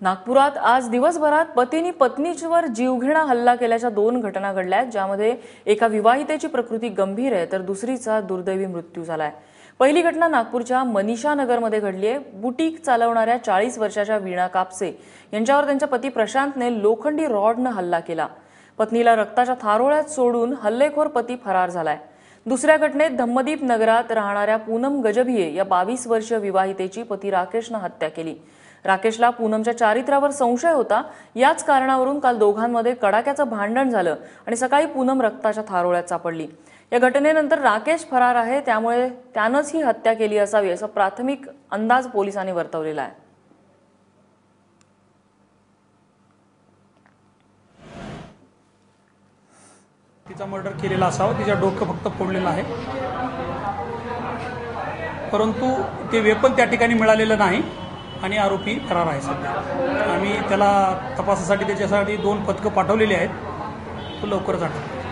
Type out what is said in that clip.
नागपुरात आज दिवसभरात पतीनी पत्नीवर जीवघेणा हल्ला केल्याच्या दोन घटना घडल्या आहेत ज्यामध्ये एका विवाहितेची प्रकृती गंभीर आहे तर दुसरीचा दुर्दैवी मृत्यू झालाय. पहिली घटना नागपूरच्या मनीषा नगरमध्ये घडली आहे. बुटीक चालवणाऱ्या चाळीस वर्षाच्या वीणा कापसे यांच्यावर त्यांच्या पती प्रशांतने लोखंडी रॉडनं हल्ला केला. पत्नीला रक्ताच्या थारोळ्यात सोडून हल्लेखोर पती फरार झालाय. दुसऱ्या घटनेत धम्मदीप नगरात राहणाऱ्या पूनम गजभिये या बावीस वर्षीय विवाहितेची पती राकेशनं हत्या केली. राकेशला पूनमच्या चारित्र्यावर संशय होता. याच कारणावरून काल दोघांमध्ये कडाक्याचं भांडण झालं आणि सकाळी पूनम रक्ताच्या थारोळ्यात सापडली. या घटनेनंतर राकेश फरार आहे त्यामुळे त्यानंच ही हत्या केली असावी असा प्राथमिक अंदाज पोलिसांनी वर्तवलेला आहे. तिचा मर्डर केलेला असावा तिच्या डोकं फक्त फोडलेलं आहे. परंतु ते वेपन त्या ठिकाणी मिळालेलं नाही. आणि आरोपी फरार आहे सध्या. आम्ही त्याला तपासासाठी त्याच्यासाठी दोन पथकं पाठवलेली आहेत. तो लवकरच आठवतो